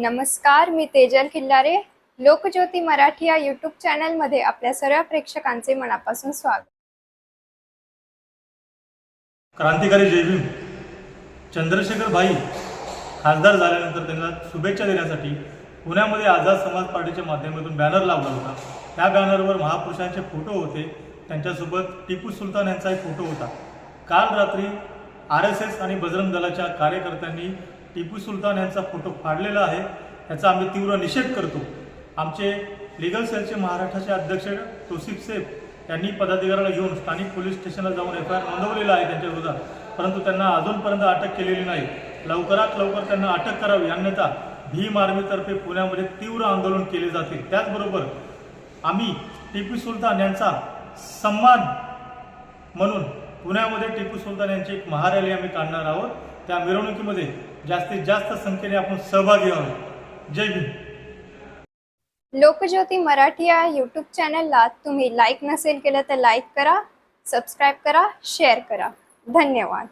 नमस्कार मी तेजल खिल्लारे. लोकज्योती मराठी या यूट्यूब चॅनलमध्ये आपल्या सर्व प्रेक्षकांचे मनापासून स्वागत. क्रांतिकारी जयभीम चंद्रशेखर भाई खासदार झाल्यानंतर त्यांना शुभेच्छा देण्यासाठी पुण्यामध्ये आझाद समाज पार्टीच्या माध्यमातून बॅनर लावला होता. त्या बॅनरवर महापुरुषांचे फोटो होते. त्यांच्यासोबत टिपू सुलतान यांचा एक फोटो होता. काल रात्री आर एस एस आणि बजरंग दलाच्या कार्यकर्त्यांनी टिपू सुलतान यांचा फोटो फाडलेला आहे याचा आम्ही तीव्र निषेध करतो. आमचे लिगल सेलचे महाराष्ट्राचे अध्यक्ष तोसिफ सेफ यांनी पदाधिकाऱ्याला घेऊन स्थानिक पोलीस स्टेशनला जाऊन एफ आय आर नोंदवलेला आहे त्यांच्या विरोधात. परंतु त्यांना अजूनपर्यंत अटक केलेली नाही. लवकरात लवकर त्यांना अटक करावी अन्यथा भीम आर्मीतर्फे पुण्यामध्ये तीव्र आंदोलन केले जाते. त्याचबरोबर आम्ही टिपू सुलतान यांचा सन्मान म्हणून पुण्यामध्ये टिपू सुलतान यांची एक महारॅली आम्ही काढणार आहोत. त्या मिरवणुकीमध्ये जास्तीत जास्त संख्येने आपण सहभागी आहोत. जय भीम लोकज्योती मराठी या यूट्यूब चॅनलला तुम्ही लाईक नसेल केलं तर लाईक करा सबस्क्राईब करा शेअर करा. धन्यवाद.